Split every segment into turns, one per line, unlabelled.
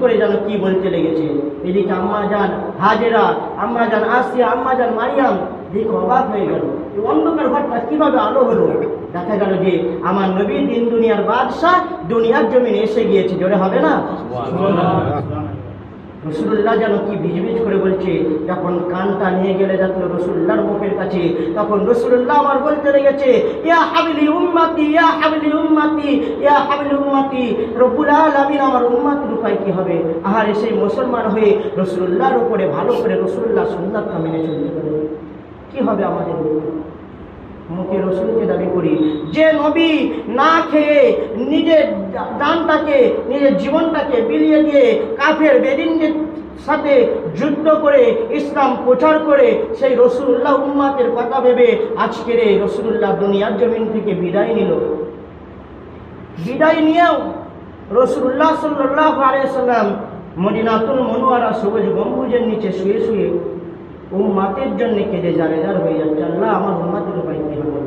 করে যেন কি বলতে লেগেছে? এদিকে আম্মা যান হাজেরা, আম্মা যান আসিয়া, আম্মা যান মারিয়াম, দেখে অবাক হয়ে গেল। অন্ধকার ঘরটা কীভাবে আলো হলো? দেখা গেল যে আমার নবী দিন দুনিয়ার বাদশাহ দুনিয়ার জমিনে এসে গিয়েছে। জোরে হবে না? রসুল্লাহ যেন কি বিজবিজ করে বলছে, যখন কানটা নিয়ে গেলে যাচ্ছিল রসুল্লাহর মুখের কাছে, তখন রসুল্লাহ আমার বলতে লেগেছে, ইয়া হাবিলি উম্মাতি, ইয়া হাবিলি উম্মাতি, ইয়া হাবিলি উম্মাতি, রব্বুল আলামিন আমার উম্মাতির উপায় কি হবে? আহার সেই মুসলমান হয়ে রসুল্লাহর উপরে ভালো করে রসুল্লাহ সুন্নাতটা মেনে চলতে পারে। কি হবে আমাদের মুখে রসুলকে দাবি করি, যে নবী না খেয়ে নিজের দানটাকে, নিজের জীবনটাকে বিলিয়ে দিয়ে কাফের বেদিনদের সাথে যুদ্ধ করে, ইসলাম প্রচার করে, সেই রসুল্লাহ উম্মাতের কথা ভেবে আজকের এই রসুল্লাহ দুনিয়ার জমিন থেকে বিদায় নিল। বিদায় নিয়েও রসুল্লাহ সাল্লাহ আলিয়াল্লাম মদিনাতুল মনোয়ারা সবুজ গম্বুজের নিচে শুয়ে শুয়ে উম্মাতের জন্য কেঁদে জারেদার হয়ে যাচ্ছে। আল্লাহ আমার উম্মাতের উপায় কি হবে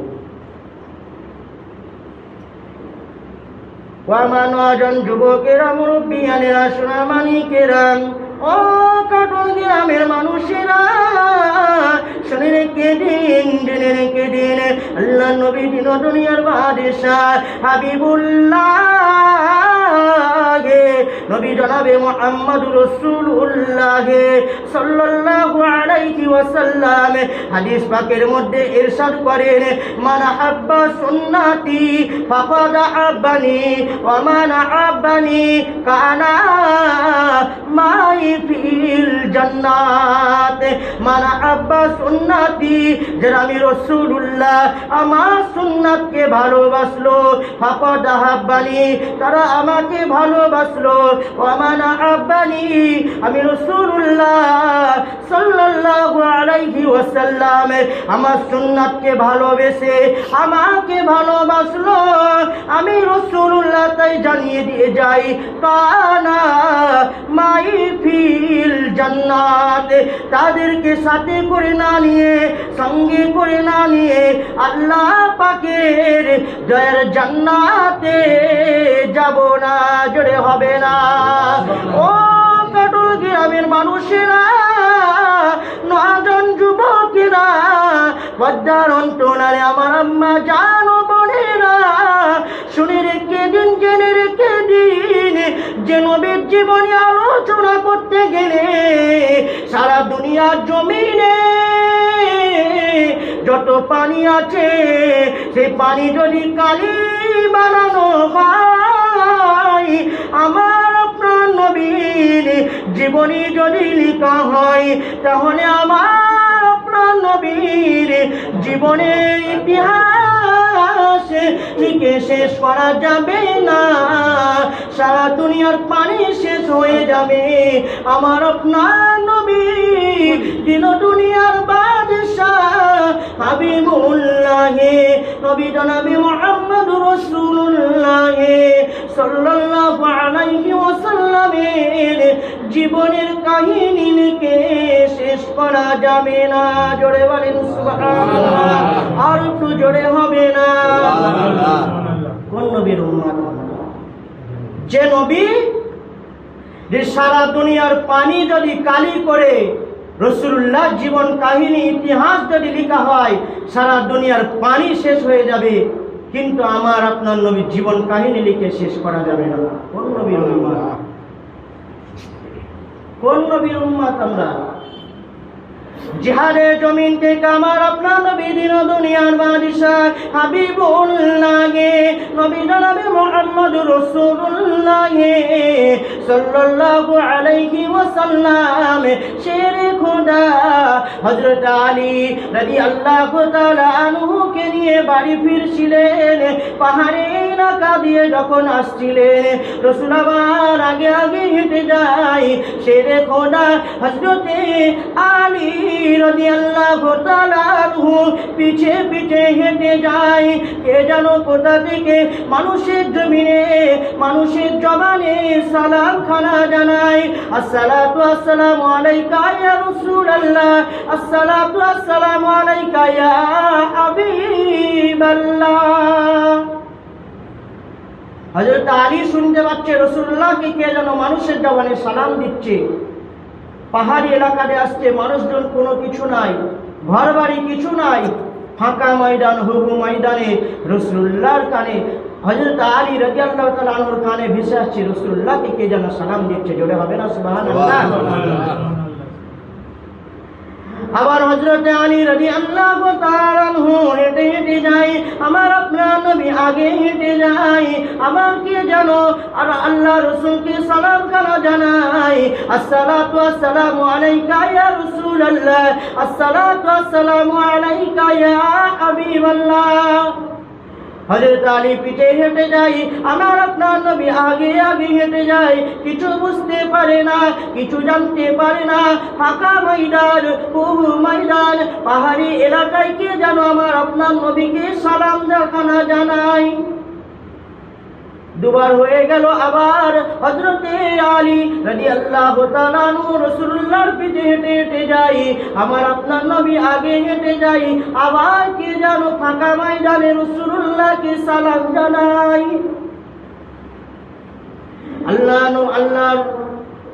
সোনামানিকেরা ও কাটল গ্রামের মানুষেরা, শুনে রেখে দিন জেনে রেখে দিন, আল্লাহ নবী দিন দুনিয়ার বাদশাহ হাবিবুল্লাহ। নবী জনাবে মোহাম্মদ রসুল্লাহে সাল্লাল্লাহু আলাইহি ওয়াসাল্লাম। হাদিস পাকের মধ্যে ইরশাদ করেন, মান হাব্বা সুন্নতি ফাকাদ আব্বানি ওয়া মান আব্বানি কানা মাই ফিল মান হাব্বা সুন্নতি আমি রসুল্লাহ আমার সুন্নাতকে ভালোবাসলো। ফাকাদ আব্বানি তারা আমাকে ভালোবাসলো। ওয়ামানা আব্বানি, আমি রসুল্লাহ সাল্লাল্লাহু আলাইহি ওয়াসাল্লাম আমার সুন্নাতকে ভালোবেসে আমাকে ভালোবাসলো। আমি রসুল্লাহ তাই জানিয়ে দিয়ে যাই, কানা মাই ফিল জান্নাত। তাদেরকে সাথে করে না নিয়ে, সঙ্গে করে না নিয়ে আল্লাহ পাকের জয়ের জান্নাতে যাব না, জোরে হবে না। ও কাটল গ্রামের মানুষেরা নজন যুবকেরা, পদ্মার অন্তনারে আমার আম্মা, জানো বোনেরা, শুনে রেখে দিন, জেনে রেখে দিন, যে নবীর জীবনে আলোচনা করতে গেলে সারা দুনিয়ার জমিনে যত পানি আছে, সেই পানি যদি কালি বানানো হয়, আমার আপনার নবীর জীবনী যদি লিখা হয়, তাহলে আমার আপনার নবীর জীবনের ইতিহাস লিখে শেষ করা যাবে না। সারা দুনিয়ার পানি শেষ হয়ে যাবে, আমার আপনার নবী দিন দুনিয়ার বাদশাহ হাবিবুল্লাহ নবী জনাবি মোহাম্মদ রসুল্লাহ সাল্লাল্লাহু আলাইহি ওয়াসাল্লামের জীবনের কাহিনী লিখে শেষ করা যাবে না। জোরে বলেন সুবহানাল্লাহ। আর একটু জোরে হবে না। কোন নবীর উম্মত যে নবী যে সারা দুনিয়ার পানি যদি কালি করে রসুল্লাহ জীবন কাহিনী, ইতিহাস যদি লেখা হয়, সারা দুনিয়ার পানি শেষ হয়ে যাবে। কিন্তু আমার আপনার নবীর জীবন কাহিনী লিখে শেষ করা যাবে না। কোন নবীর উম্মাত? কোন নবীর উম্মাত আমরা? জিহাদে জমিন থেকে আমার আপনার নবী দিন দুনিয়ার বাদশাহ হাবিবুল্লাহ, নবী জনাবে মুহাম্মদ রাসূলুল্লাহ সাল্লাল্লাহু আলাইহি ওয়াসাল্লাম। শের খোদা, হযরত আলী রাদিয়াল্লাহু তাআলা আনহু কে নিয়ে বাড়ি ফিরছিলেন, পাহাড়ে এলাকা দিয়ে যখন আসছিলেন, রসুল আবার আগে আগে হেঁটে যায়। শের খোদা, হযরতে আলী রাদিয়াল্লাহু তাআলা আনহু পিছে পিছে হেঁটে যায়। কে জানো কোথা থেকে মানুষের জমিনে, মানুষের জবানে সালাম খানা জানায়। আসসালাতু আসসালাতু হজরত আলী শুনতে পাচ্ছে রসুল্লাহকে কে যেন মানুষের জবানে সালাম দিচ্ছে। পাহাড়ি এলাকাতে আসছে মানুষজন কোনো কিছু নাই ঘর বাড়ি কিছু নাই। ফাঁকা ময়দান হবু ময়দানে রসুল্লাহর কানে হজরত আলী রাজিয়াল্লাহ তালানোর কানে ভেসে আসছে, রসুল্লাহকে কে যেন সালাম দিচ্ছে, জোরে হবে না সুবাহান আবার হজরত আলী রাজি আল্লাহ হেঁটে হেঁটে যাই আমার আপনার নবী আগে হেঁটে যাই আমার কে জানো আর আল্লাহ রসুলকে সালাম কানা ইয়া ইয়া হজরত আলী পিঠে হেঁটে যাই, আমার আপনার নবী আগে আগে হেঁটে যায় কিছু বুঝতে পারে না, কিছু জানতে পারে না। ফাঁকা ময়দান বহু ময়দান, পাহাড়ি এলাকায় কে যেন আমার আপনার নবীকে সালাম দেখানা জানাই দুবার হয়ে গেল আবার হজরতে আলী রাজি আল্লাহ রসুল্লাহর পিঠে হেঁটে হেঁটে যাই, আমার আপনার নবী আগে হেঁটে যাই, আবার কে যেন ফাঁকা ময়দানে রসুল্লাহকে সালাম জানাই। আল্লাহ আল্লাহ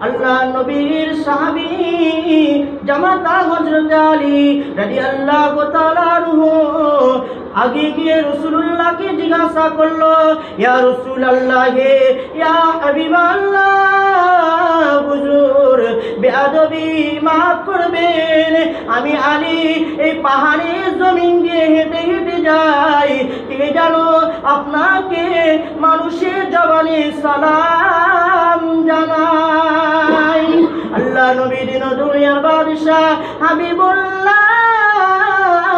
আল্লাহ নবীর সাহাবী জামাতা হযরত আলী তাআলা আনহু আগে গিয়ে রাসূলুল্লাহকে জিজ্ঞাসা করল, ইয়া রাসূলুল্লাহ হে ইয়া হাবিবাল্লাহ, হুজুর বেয়াদবি মাফ করবেন। আমি আলী, এই পাহাড়ের জমিন দিয়ে হেঁটে হেঁটে যাই। কে জানো আপনাকে মানুষের জবানে সালাম জানাই। আল্লাহ নবী দিন দুনিয়ার বাদশাহ হাবিবুল্লাহ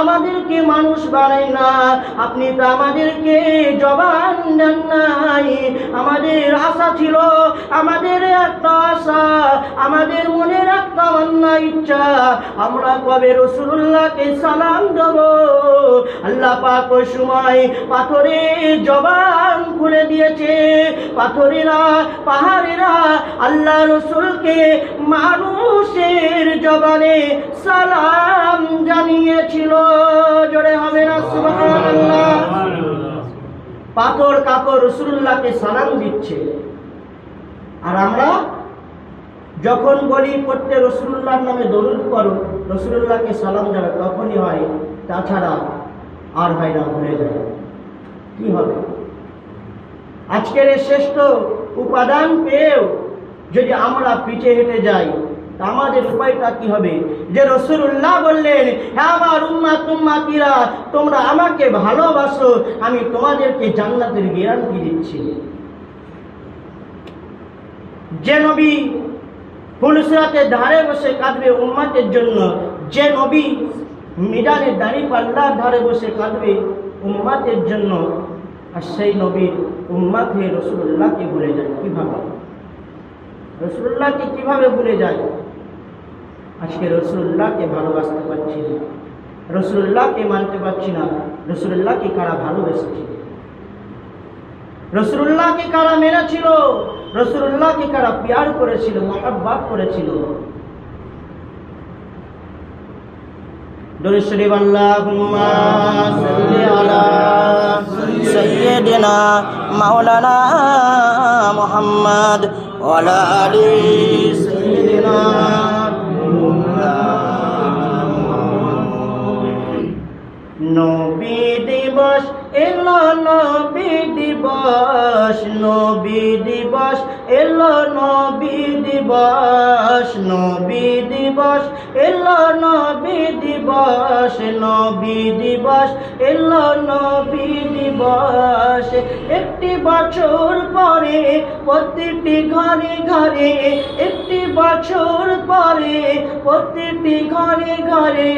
আমাদেরকে মানুষ বানাই না। আপনি তো আমাদেরকে জবান দেন নাই। আমাদের আশা ছিল, আমাদের একটা আশা, আমাদের মনের একটা অন্যায় ইচ্ছা। আমরা কবে রসুল্লাহকে সালাম দেব? আল্লাহ পাক ওই সময় পাথরে জবান খুলে দিয়েছে। পাথরেরা, পাহাড়েরা আল্লাহ রসুলকে মানুষের জবানে সালাম জানিয়েছিল। জোরে হবে না, সুবহানাল্লাহ। পাথর কাপড় রসুল্লাহকে সালাম দিচ্ছে। আর আমরা যখন বলি, পড়তে রসুল্লাহর নামে দরুদ করো রসুল্লাহকে সালাম জানা তখনই হয়, তাছাড়া আর হয় না, ভুলে যায় কি হবে? আজকের এই শ্রেষ্ঠ উপাদান পেয়েও যদি আমরা পিছে হেঁটে যাই আমাদের উপায়টা কি হবে? যে রসুল্লাহ বললেন হ্যাঁ আমার উম্মা তুম্মাতিরা তোমরা আমাকে ভালোবাসো, আমি তোমাদেরকে জান্নাতের গ্যারান্টি দিচ্ছি। যে নবী ফুলসরাতের ধারে বসে কাঁদবে উম্মাতের জন্য, যে নবী মিডানের দাঁড়ি পাল্লার ধারে বসে কাঁদবে উম্মাতের জন্য, আর সেই নবীর উম্মাত রসুল্লাহকে ভুলে যায়। কীভাবে? রসুল্লাহকে কীভাবে ভুলে যায়? আজকে রসুল্লাহকে ভালোবাসতে পারছি না। রসুল্লাহকে মানতে পারছি না। রসুল্লাহকে কারা ভালোবেসেছে রসুল্লাহকে কারা মেরেছিল রসুল্লাহকে কারা পিয়ার করেছিল, মহাব্বাত করেছিল? দরুদ শরীফ, আল্লাহুম্মা সাল্লি আলা মাওলানা মুহাম্মদ ওয়া নবী দিবস এলো নবী দিবস নবী দিবস। এলো নবী দিবস নবী দিবস, এলো নবী দিবস নবী দিবস, এলো নবী দিবস। একটি বছর পরে প্রতিটি ঘরে ঘরে, একটি বছর পরে প্রতিটি ঘরে ঘরে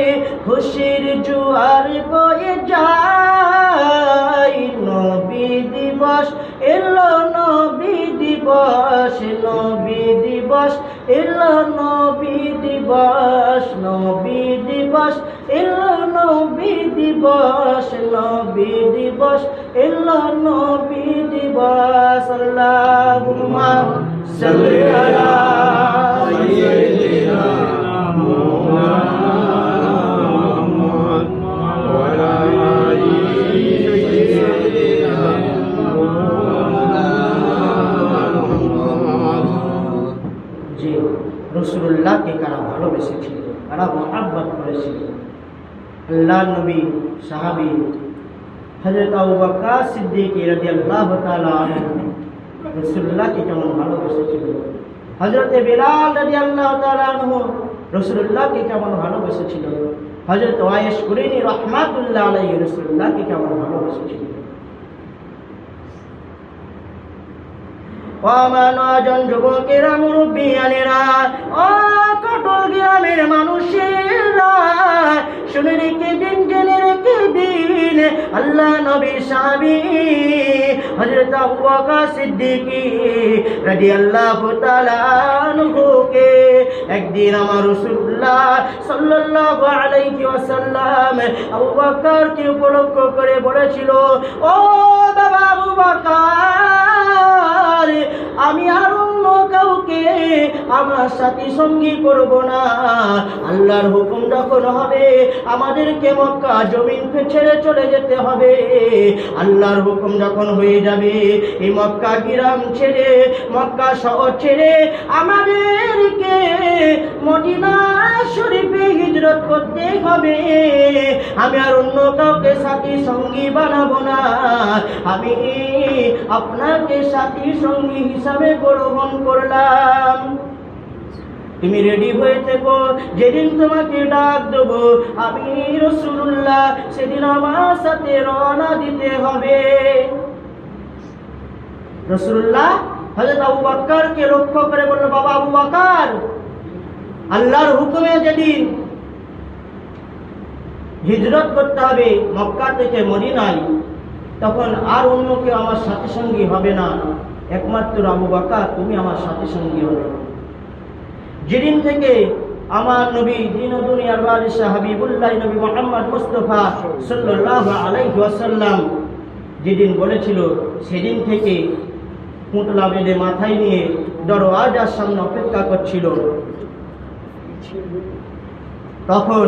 খুশির জোয়ার বয়ে যায়। নবী দিবস এলো নবী দিবস নবী দিবস, এলো নবী দিবস নবী দিবস, এলো নবী দিবস নবী দিবস, এলো নবী দিবস, আল্লাহুম্মা সাল্লি আলা সাইয়্যিদিনা যে রসুল্লাহকে কারা ভালোবেসেছিল কারা মহাব্বত করেছিল আল্লাহ নবী সাহাবি হজরত আবু বকর সিদ্দিক রাদিয়াল্লাহু তাআলা রসুল্লাহকে কেমন ভালোবেসেছিল হজরতে বিলাল রাদিয়াল্লাহু তাআলা আনহু রসুল্লাহকে কেমন ভালোবেসেছিল হজরত ওয়াইস কুরিনি রহমাতুল্লাহ আলাইহি রসুল্লাহকে কেমন ভালোবেসেছিল অমানজন যুবকেরা মুরব্বিয়ানেরা ও কটল গ্রামের মানুষেরা। শুনে রেখে দিন, জেনে রেখে দিন। আল্লাহ নবী সাহাবি হযরত আবু বকর সিদ্দিকী রাদিয়াল্লাহু তাআলা আনহুকে একদিন আমার রাসূলুল্লাহ সাল্লাল্লাহু আলাইহি ওয়াসাল্লাম আবু বকরকে উপলক্ষ করে বলেছিল, ও বাবা আবু আমি আর অন্য কাউকে আমার সাথী সঙ্গী করব না। আল্লাহর হুকুম যখন হবে, আমাদেরকে মক্কা জমিন ছেড়ে চলে যেতে হবে। আল্লাহর হুকুম যখন হয়ে যাবে, এই মক্কা গ্রাম ছেড়ে, মক্কা শহর ছেড়ে আমাদেরকে মদিনা শরীফে হিজরত করতে হবে। আমি আর অন্য কাউকে সাথী সঙ্গী বানাবো না। আমি আপনাকে সাথী সঙ্গী হিসাবে গ্রহণ করলাম। তুমি রেডি হয়ে থেকো, যেদিন তোমাকে ডাক দেবো আমি রসুল্লাহ সেদিন আমার সাথে রওনা দিতে হবে। রসুল্লাহ হজরত আবু বক্করকে লক্ষ্য করে বলল, বাবা আবু বকর আল্লাহর হুকুমে যেদিন হিজরত করতে হবে মক্কা থেকে মদিনায়, তখন আর অন্য কেউ আমার সাথে সঙ্গী হবে না। একমাত্র আবু বাকা তুমি আমার সাথে সঙ্গী হবে। যেদিন থেকে আমার নবী দিন দুনিয়ার বারিশা হাবিবুল্লাহ নবী মোহাম্মদ মুস্তফা সাল্লাল্লাহু আলাইহি ওয়াসাল্লাম যেদিন বলেছিল, সেদিন থেকে পুঁটলা বেঁধে মাথায় নিয়ে দরওয়াজার সামনে অপেক্ষা করছিল। তখন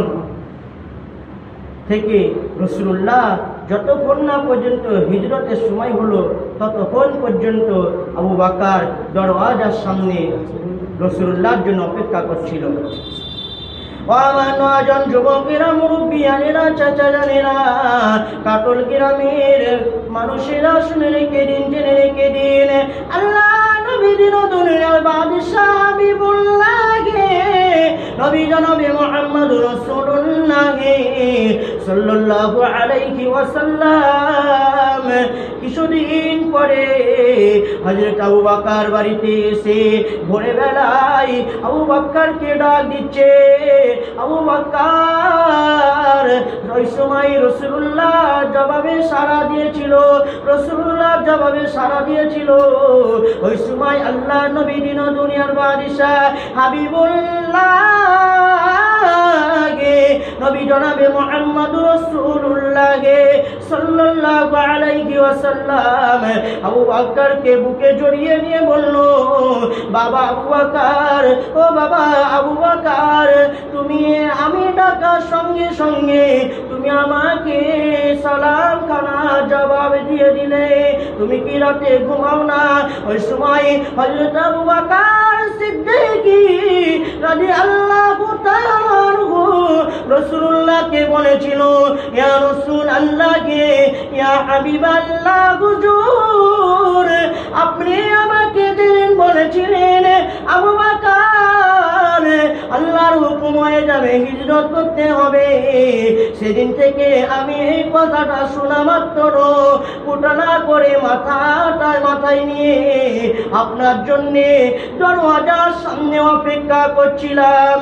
থেকে রসুল্লাহ যতক্ষণ না পর্যন্ত হিজরতের সময় হলো, ততক্ষণ পর্যন্ত আবু বাকার দরওয়াজার সামনে রসুল্লাহর জন্য অপেক্ষা করছিল। আমার নজন যুবকেরা মুরব্বিয়ানেরা চাচা জানেরা কাটল গ্রামের মানুষেরা শুনে রেখে দিন, জেনে রেখে দিন, আল্লাহ নবী দিন দুনিয়ার বাদশাহ হাবিবুল্লাহকে, নবী জনাবে মোহাম্মদ রাসূলুল্লাহ সাল্লাল্লাহু আলাইহি ওয়াসাল্লাম কিছুদিন পরে হযরত আবু বকর বাড়িতে এসে ভোরে বেলায় আবু বকরকে ডাক দিচ্ছে, আবু বকর, ওই সময় রসুল্লাহ জবাবে সাড়া দিয়েছিল রসুল্লাহ জবাবে সাড়া দিয়েছিল, ওই সময় আল্লাহ নবী দিন দুনিয়ার বাদিশা হাবিবুল্লাহ নবী জনাবে মোহাম্মদ রসুল্লাহ সাল্লাল্লাহু আলাইহি ওয়াসাল্লাম। আবু বকরকে বুকে জড়িয়ে নিয়ে বলল, বাবা আবু বকর, ও বাবা আবু বকর, তুমি আমি ডাকার সঙ্গে সঙ্গে তুমি আমাকে সালাম খানা জবাব দিয়ে দিলে। তুমি কি রাতে ঘুমাও না? ওই সময় হযরত আবু বকর সিদ্দিকী রাদিয়াল্লাহু তাআলা আনহু, রাসূলুল্লাহকে বলেছিল, ইয়া রসুল আল্লাহকে ইয়া হাবিবাল্লাহ হুজুর আপনি আমাকে দিন বলেছিলেন, আবু বকর আল্লাহর হুকুম হয়ে যাবে, হিজরত করতে হবে। সেদিন থেকে আমি এই কথাটা শোনা মাত্র কুটানা করে মাথাটায় মাথায় নিয়ে আপনার জন্যে দরওয়াজার সামনে অপেক্ষা করছিলাম।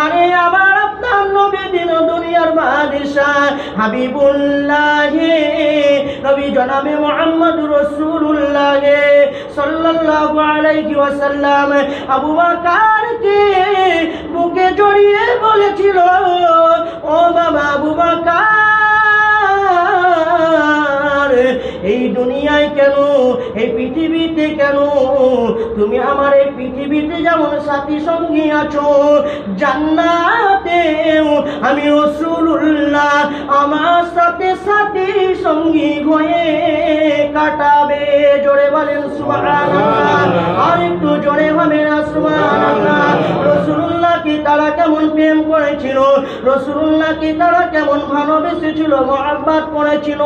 আরে আমার আপনার নবী দিন দুনিয়ার বাদশাহ হাবিবুল্লাহ, নবী জনাবে মোহাম্মদ রসুল্লাহ সাল্লাল্লাহু আলাইহি ওয়াসাল্লাম, আবু বকরকে বুকে জড়িয়ে বলেছিল ও বাবা বুবাকা এই দুনিয়ায় কেন? এই পৃথিবীতে কেন? তুমি আমার এই পৃথিবীতে যেমন সাথী সঙ্গী আছো, জান্নাতেও আমি রসুল্লাহ আমার সাথে সাথী সঙ্গী হয়ে কাটাবে। জোরে বলেন আর একটু জোরে হবে না রসুল্লাহকে তারা কেমন প্রেম করেছিল? রসুল্লাহকে তারা কেমন ভালোবেসেছিল, মহাব্বাত করেছিল?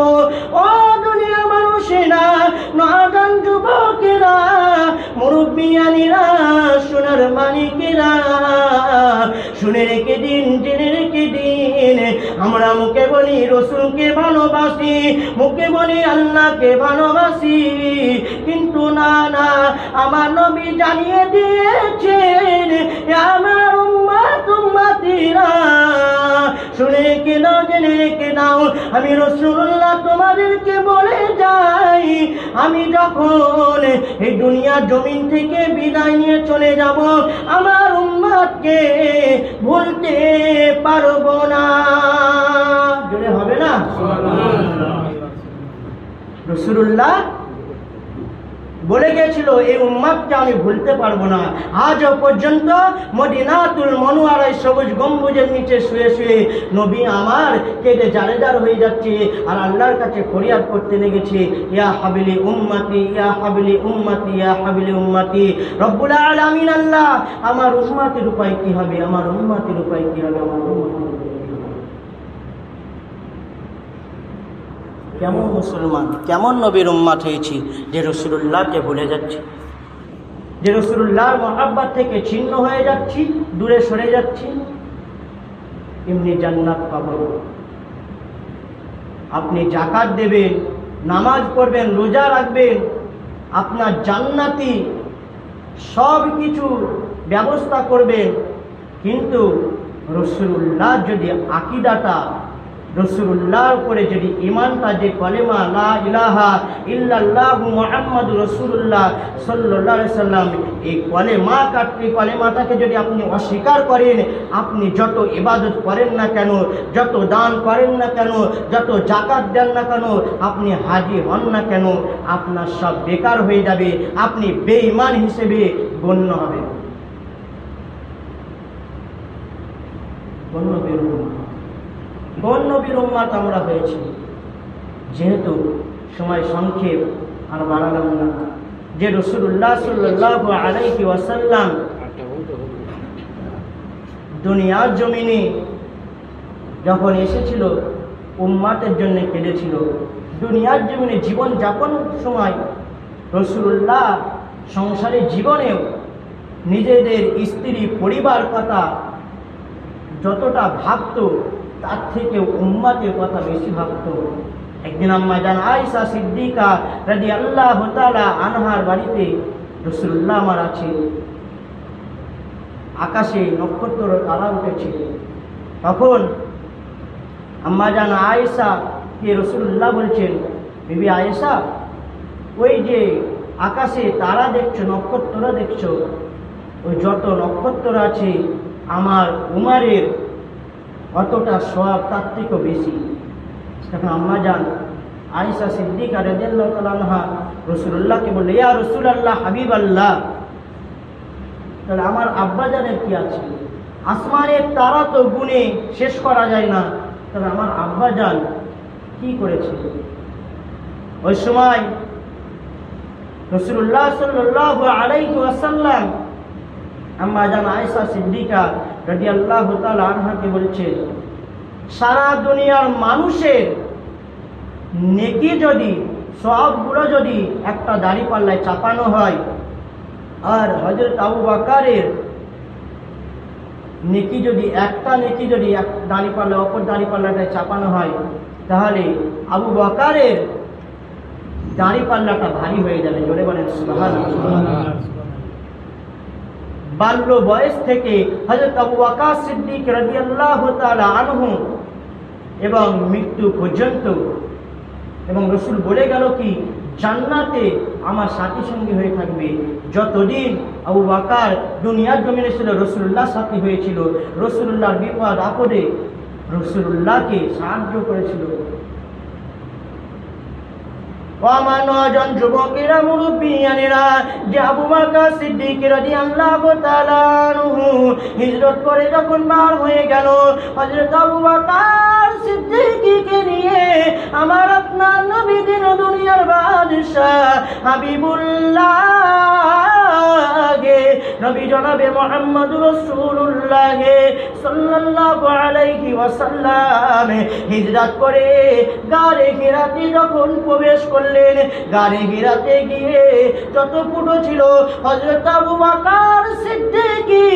ও দুনিয়া মানুষেরা নজন যুবকেরা মুরব্বিয়ানিরা সোনার মালিকেরা। শুনে রেখে দিন, জেনে রেখে দিন, আমরা মুখে বলি, রসুলকে ভালোবাসি, মুখে বলি, আল্লাহকে ভালোবাসি। কিন্তু না না, আমার নবী জানিয়ে দিয়েছেন, আমার উম্মাত উম্মাতিরা শুনে রেখে দাও জেনে রেখে দাও আমি রসুল্লাহ তোমাদেরকে বলে যাই আমি যখন এই দুনিয়ার জমিন থেকে বিদায় নিয়ে চলে যাব আমার উম্মাদকে ভুলতে পারব না। জোরে হবে না? রসুল্লাহ বলে গেছিল এই উম্মাদকে আমি ভুলতে পারব না। আজও পর্যন্ত মদিনাতুল মনোয়ারাই সবুজ গম্বুজের নিচে শুয়ে শুয়ে নবী আমার কেটে জারে জার হয়ে যাচ্ছে আর আল্লাহর কাছে ফরিয়াদ করতে লেগেছে, ইয়া হাবিলি উম্মাতি, ইয়া হাবিলি উম্মাতি, ইয়া হাবিলি উম্মাতি, রব্বুল আলামিন আল্লাহ, আমার উম্মাতির উপায় কি হবে? আমার উম্মাতির উপায় কি হবে? আমার উম্মাতির উপায় কি হবে? কেমন মুসলমান, কেমন নবীর উম্মাত হয়েছি যে রসুল্লাহকে ভুলে যাচ্ছি? যে রসুল্লাহর মহাব্বাত থেকে ছিন্ন হয়ে যাচ্ছি, দূরে সরে যাচ্ছি? এমনি জান্নাত পাব। আপনি জাকাত দেবেন, নামাজ পড়বেন, রোজা রাখবেন, আপনার জান্নাতি সব কিছু ব্যবস্থা করবেন। কিন্তু রসুল্লাহ যদি আকিদাটা রসুল্লাহর উপরে যদি ইমান যে কলেমা লা ইলাহা ইল্লাল্লাহ মুহাম্মদ রসুল্লাহ সাল্লাহ সাল্লাম, এই কলেমা কাটতে কলেমাটাকে যদি আপনি অস্বীকার করেন, আপনি যত ইবাদত করেন না কেন, যত দান করেন না কেন, যত জাকাত দেন না কেন, আপনি হাজি হন না কেন, আপনার সব বেকার হয়ে যাবে, আপনি বেঈমান হিসেবে গণ্য হবেন। গণ্য বেরোবেন কোন নবীর উম্মাত আমরা হয়েছি যেহেতু সময় সংক্ষেপ আর বাড়ালাম না। যে রসুল্লাহ সাল্লাহ আলাইহি ওয়াসাল্লাম দুনিয়ার জমিনে যখন এসেছিল, উম্মাতের জন্য কেঁদেছিল। দুনিয়ার জমিনে জীবন যাপন সময় রসুল্লাহ সংসারের জীবনেও নিজেদের স্ত্রী, পরিবার কথা যতটা ভাবতো তার থেকে উম্মাতের কথা বেশি ভাবতো। একদিন আম্মা জান আয়সা সিদ্দিকা রাজি আল্লাহ আনহার বাড়িতে রসুল্লাহ আমার আছে আকাশে নক্ষত্র তারা উঠেছে তখন আম্মা জান আয়েশা কে রসুল্লাহ বলছেন, বিবি আয়েশা, ওই যে আকাশে তারা দেখছ নক্ষত্র দেখছ, ওই যত নক্ষত্র আছে, আমার উমারের অতটা সব তার থেকেও বেশি। তখন আম্মা যান আয়েশা সিদ্দিকা রেজাল্লাহ তালাহা রসুল্লাহকে বললে, ইয়া রসুল আল্লাহ হাবিব আল্লাহ তাহলে আমার আব্বাজানের কি আছে? আসমানের তারা তো গুণে শেষ করা যায় না। তাহলে আমার আব্বাজান কি করেছে? ওই সময় রসুল্লাহ সাল্লাহ আলাইহি ওয়াসাল্লাম, আম্মা জান আয়েশা সিদ্দিকা আল্লাহ আনহাকে বলছে সারা দুনিয়ার মানুষের নেকি যদি সবগুলো যদি একটা দাড়ি পাল্লায় চাপানো হয়, আর হজরত আবু বাকারের নেকি যদি, একটা নেকি যদি এক দাঁড়িপাল্লা অপর দাঁড়িপাল্লাটায় চাপানো হয়, তাহলে আবু বকারের দাঁড়িপাল্লাটা ভারী হয়ে যাবে জোরে বলেন। বাল্য বয়স থেকে হজরত আবু ওয়াকা সিদ্দিক রাদিয়াল্লাহু তাআলা আনহু এবং মৃত্যু পর্যন্ত। এবং রসুল বলে গেল কি, জান্নাতে আমার সাথী সঙ্গী হয়ে থাকবে। যতদিন আবু বাকার দুনিয়ার জমিনে ছিল রসুল্লাহ সাথী হয়েছিল রসুল্লাহর বিপদ আপদে রসুল্লাহকে সাহায্য করেছিল। আমার যে আবু হিজরত করে যখন বার হয়ে গেল হজরত আবু বাকার নিয়ে আমার আপনার নবী দিন দুনিয়ার বাদশাহ হাবিবুল্লাহ গে নবী জনাবে মোহাম্মদ রসুল্লাহ সাল্লাল্লাহু আলাইহি ওয়াসাল্লাম হিজরত করে গারে গিরাতে যখন প্রবেশ করলেন, গারে গিরাতে গিয়ে যত ফুটো ছিল হযরত আবু বকর সিদ্দিকী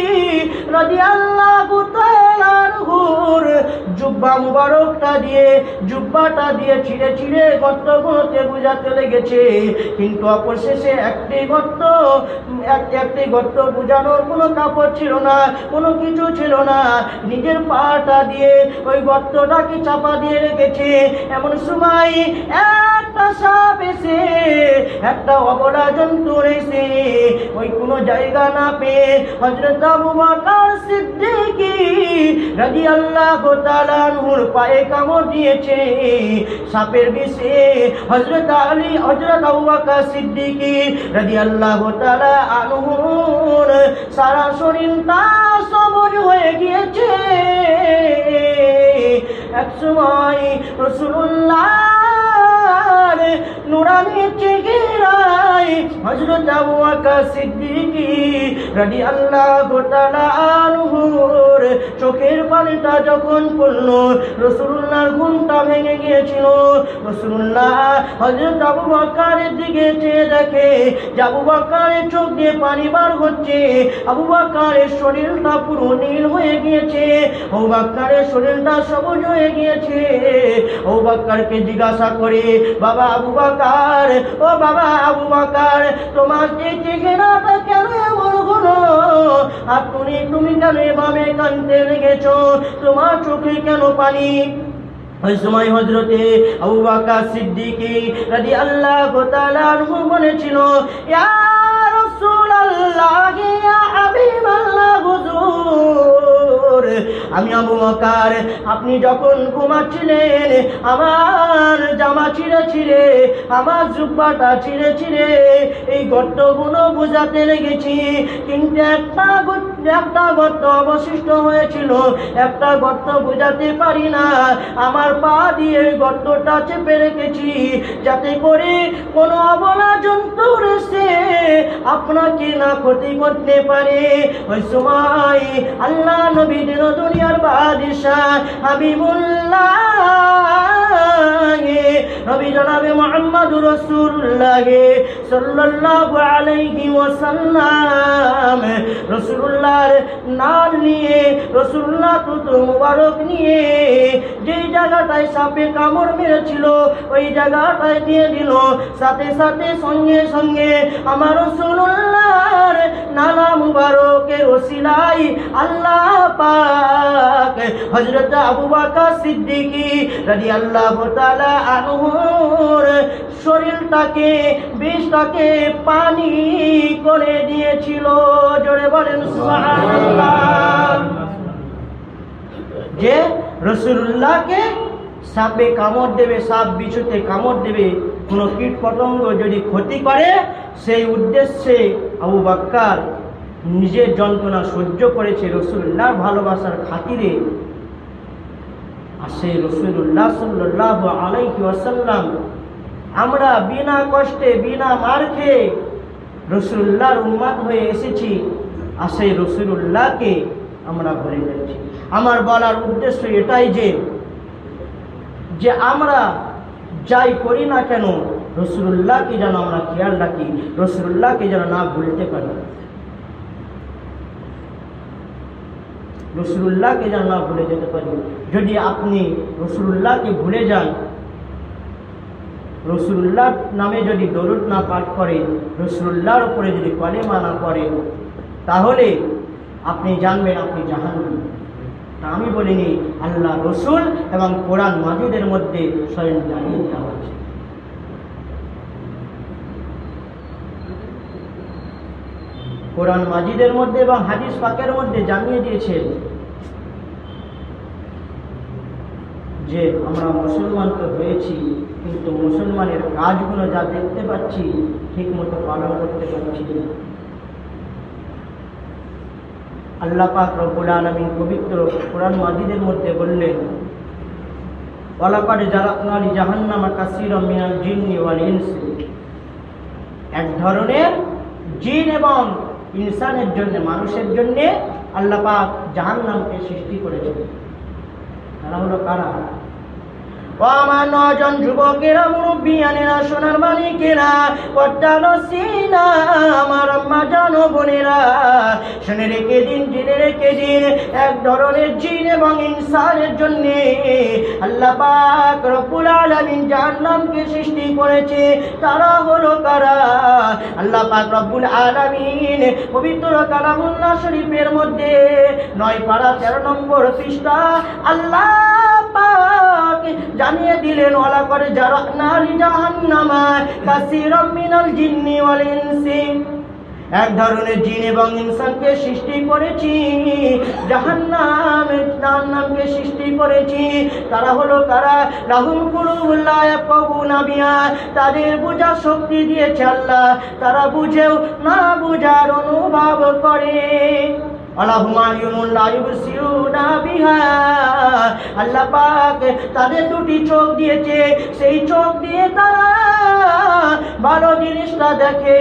রাদিয়াল্লাহু তাআলা আনহুর জুব্বা মুবারকটা দিয়ে, জুব্বাটা দিয়ে ছিঁড়ে ছিঁড়ে গর্ত গুলোতে বুঝাতে লেগেছে। কিন্তু অবশেষে একটি গর্ত, এক- একটি গর্ত বুঝানোর কোনো কাপড় ছিল না, কোনো কিছু ছিল না। নিজের পাটা দিয়ে ওই গর্তটাকে চাপা দিয়ে রেখেছে। এমন সময় একটা সাপ এসে, একটা অবলা জন্তু এসে, ওই কোনো জায়গা না পেয়ে হজরত আবু বকর সিদ্দিকী রাদিয়াল্লাহু আল্লাহ আনহুর পায়ে কামড় দিয়েছে। সাপের বিষে হজরত আলী হজরত আবুবাকা সিদ্দিকি রাজি আল্লাহ তাআলা আনহুর সারা শরীরটা সবুজ হয়ে গিয়েছে। এক সময় রাসূলুল্লাহ নুরানি চেহারায় হযরত আবু বকর সিদ্দিকী রাদিয়াল্লাহু তাআলা আনহুর চোখের পানিটা যখন পড়ল, রাসূলুল্লাহর ঘুমটা ভেঙে গিয়েছিল। রাসূলুল্লাহ হযরত আবু বকরের দিকে চেয়ে দেখে যে আবু বকরের চোখ দিয়ে পানি বার হচ্ছে, আবু বকরের শরীরটা পুরো নীল হয়ে গিয়েছে, আবু বকরের শরীরটা সবুজ হয়ে গিয়েছে। আবু বকরকে জিজ্ঞাসা করে, বাবা আবু বকর, ও বাবা আবু বকর, তোমার এই চেহারাটা কেন এমন হলো? আর তুমি তুমি কেন এভাবে কানতে লেগেছো? তোমার চোখে কেন পানি? ওই সময় হজরতে আবু বকর সিদ্দিকী রাদিয়াল্লাহু তাআলা আনহু বলেছিল, ইয়া রাসূলুল্লাহ, ইয়া হাবিবাল্লাহ, হুজুর। আমি আবু বকর। আপনি যখন ঘুমাচ্ছিলেন, আমার জামা ছিঁড়ে ছিঁড়ে, আমার জুব্বাটা ছিঁড়ে ছিঁড়ে, এই গর্তগুলো বোঝাতে লেগেছি। কিন্তু একটা একটা গর্ত অবশিষ্ট হয়েছিল, একটা গর্ত বোঝাতে পারি না। আমার পা দিয়ে গর্তটা চেপে রেখেছি, যাতে করে কোনো অবলা জন্তু এসে আপনাকে না ক্ষতি করতে পারে। ওই সময় আল্লাহ নবী দিন দুনিয়ার বাদশাহ হাবিবুল্লাহ। নবী জনাবে মোহাম্মদ রসুল্লাহ সাল্লাল্লাহু আলাইহি ওয়াসাল্লাম। রসুল্লাহর নাম নিয়ে রসুল্লাহ তুতু মুবারক নিয়ে যেই জায়গাটায় সাপে কামড় মেরেছিল, ওই জায়গাটায় দিয়ে দিল। সাথে সাথে সঙ্গে সঙ্গে আমার রসুল্লাহর নানা মুবারকের ওসিলাই আল্লাহ পাক হযরত আবু বকর সিদ্দিকী রাদিয়াল্লাহু তাআলা আনহুর শরীরটাকে, বিষটাকে পানি করে দিয়েছিল। জোরে বলেন যে রসুল্লাহকে সাপে কামড় দেবে, সাপ বিছুতে কামড় দেবে, কোনো কীট পতঙ্গ যদি ক্ষতি করে, সেই উদ্দেশ্যে আবু বাক্কার নিজের যন্ত্রণা সহ্য করেছে রসুল্লাহর ভালোবাসার খাতিরে। আর সেই রসুল্লাহ সাল্লাহ আলাইহি ওয়াসাল্লাম, আমরা বিনা কষ্টে, বিনা মার খেয়ে রসুল্লাহর উন্মাদ হয়ে এসেছি। আর সেই রসুল্লাহকে আমরা ভরে যাচ্ছি আমার বলার উদ্দেশ্য এটাই যে যে আমরা যাই করি না কেন, রসুল্লাহকে যেন আমরা খেয়াল রাখি, রসুল্লাহকে যেন না ভুলতে পারি। রসুল্লাহকে যেন না ভুলে যেতে পারি। যদি আপনি রসুল্লাহকে ভুলে যান, রসুল্লাহ নামে যদি দরুদ না পাঠ করেন, রসুল্লাহর উপরে যদি কলেমা না করেন তাহলে আপনি জানবেন আপনি জাহান তা আমি বলিনি, আল্লাহ রসুল এবং কোরআন মাজিদের মধ্যে স্বয়ং জানিয়ে দেওয়া হয়েছে কোরআন মাজিদের মধ্যে এবং হাদিস পাকের মধ্যে জানিয়ে দিয়েছেন যে আমরা মুসলমান তো হয়েছি, কিন্তু মুসলমানের কাজগুলো যা দেখতে পাচ্ছি ঠিক মতো পালন করতে পারছি আল্লাহ পাক রব্বুল আলমিন পবিত্র কোরআন মাজিদের মধ্যে বললেন, ওয়ালাকাদ জালাকনাল জাহান্নামা কাসীরাম মিনাল জিন্নি ওয়াল ইনসি। এক ধরনের জিন এবং ইনসানের জন্য, মানুষের জন্য আল্লাহ পাক জাহান্নামকে সৃষ্টি করেছেন। তারা হলো কারা? ও আমার নজন যুবকেরা মুরব্বিয়ানেরা সোনার মালিকেরা পদ্মানো সিনা আমার আম্মা, জানো বোনেরা। শুনে রেখে দিন, জেনে রেখে দিন, এক ধরনের জিন এবং ইনসানের জন্য আল্লাহ পাক রব্বুল আলামিন জাহান্নামকে সৃষ্টি করেছে। তারা হলো কারা? আল্লাহ পাক রব্বুল আলামিন পবিত্র কালামুল্লাহ শরীফের মধ্যে নয় পাড়া তেরো নম্বর পৃষ্ঠা আল্লাহ পাক জানিয়ে দিলেন ওলা করে যারা নারী জাহান্নামা কাসিরাম মিনাল জিন্নি ওয়াল ইনসি। এক ধরনের জিন এবং ইনসানকে সৃষ্টি করেছি, জাহান্নাম, জাহান্নামকে সৃষ্টি করেছি। তারা হলো কারা? রাহুল বিহা তাদের বোঝা শক্তি দিয়েছে আল্লাহ। তারা বুঝেও না বুঝার অনুভব করে। আল্লাহ পাক তাদের দুটি চোখ দিয়েছে, সেই চোখ দিয়ে তারা ভালো জিনিসটা দেখে,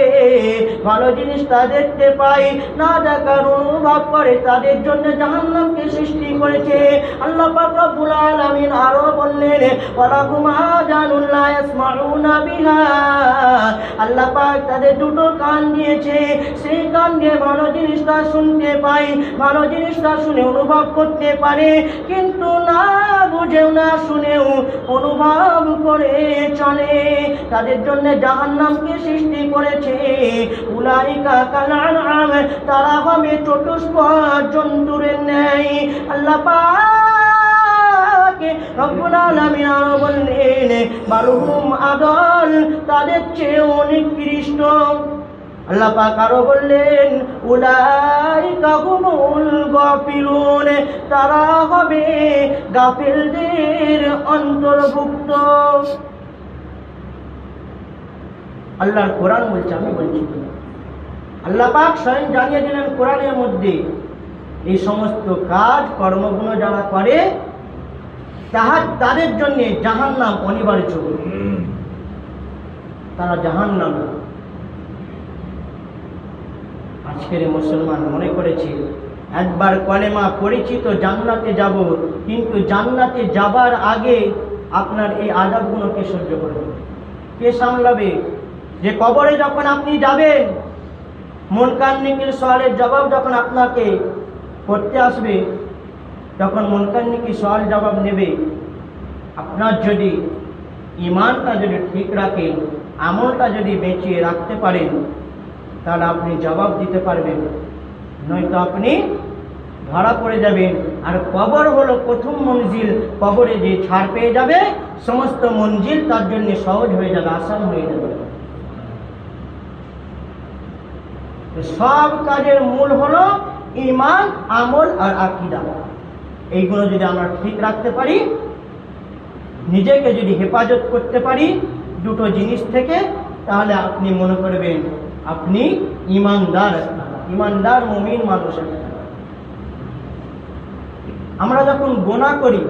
ভালো জিনিসটা দেখতে পাই না দেখার অনুভব করে, তাদের জন্য জাহান্নামকে সৃষ্টি করেছে। আল্লাহ পাক রব্বুল আলামিন আরও বললেন ওয়ালাকুম আজানুল্লাহ ইয়াসমাউনা বিহা। আল্লাহ পাক তাদের দুটো কান দিয়েছে, সেই কান দিয়ে ভালো জিনিসটা শুনতে পাই ভালো জিনিসটা শুনে অনুভব করতে পারে, কিন্তু না বুঝেও না শুনেও অনুভব করে চলে। তাদের জন্য জাহান্নামকে সৃষ্টি করেছে। উলাইকা কালাম তারা হবে চতুষ্প জন্তুরের ন্যায়। আল্লাহ পাক বললেন বালুহুম আদল তাদের চেয়ে অনেক কৃষ্ণ আল্লাহ পাক আরও বললেন উলাইকা হুমুল গাফিলুন তারা হবে গাফিলদের অন্তর্ভুক্ত। আল্লাহর কোরআন বলছে আমি বলছি। আল্লাহ পাক স্বয়ং জানিয়ে দিলেন কোরআনের মধ্যে এই সমস্ত কাজ কর্মগুলো যারা করে তাহার তাদের জন্য জাহান নাম অনিবার্য তারা জাহান নাম আজকের মুসলমান মনে করেছে, একবার কলেমা পড়েছি তো জান্নাতে যাব, কিন্তু জান্নাতে যাবার আগে আপনার এই আজাবগুলোকে সহ্য করবে কে সামলাবে? যে কবরে যখন আপনি যাবেন, মন কান্নিকির সওয়ালের জবাব যখন আপনাকে করতে আসবে, তখন মনকান্নিকি সওয়াল জবাব নেবে, আপনার যদি ইমানটা যদি ঠিক রাখেন, আমলটা যদি বেঁচিয়ে রাখতে পারেন তাহলে আপনি জবাব দিতে পারবেন। নয়তো আপনি ধরা পড়ে যাবেন। আর কবর হলো প্রথম মঞ্জিল। কবরে যে ছাড় পেয়ে যাবে, সমস্ত মঞ্জিল তার জন্য সহজ হয়ে যাবে আসান হয়ে যাবে। সব কাজের মূল হলো ইমান আমল আর আকিদা। এইগুলো যদি আমরা ঠিক রাখতে পারি, নিজেকে যদি হেফাজত করতে পারি দুটো জিনিস থেকে, তাহলে আপনি মনে করবেন আপনি ইমানদার ইমানদার মুমিন মানুষ আমরা যখন গোনা করি,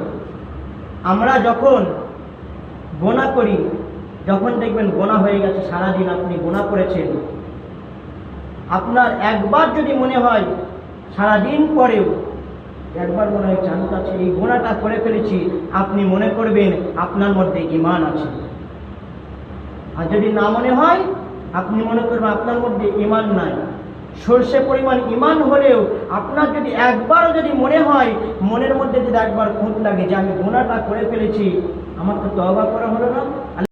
আমরা যখন গোনা করি, যখন দেখবেন গোনা হয়ে গেছে, সারাদিন আপনি গোনা করেছেন। আপনার একবার যদি মনে হয়, সারাদিন পরেও একবার মনে হয় জানত আছে এই গোনাটা করে ফেলেছি, আপনি মনে করবেন আপনার মধ্যে ইমান আছে। আর যদি না মনে হয় আপনি মনে করবেন আপনার মধ্যে ইমান নাই। সর্ষে পরিমাণ ইমান হলেও আপনার যদি একবারও যদি মনে হয়, মনের মধ্যে যদি একবার খুঁত লাগে যে আমি গোনাটা করে ফেলেছি, আমার তো তবা করা হলো না।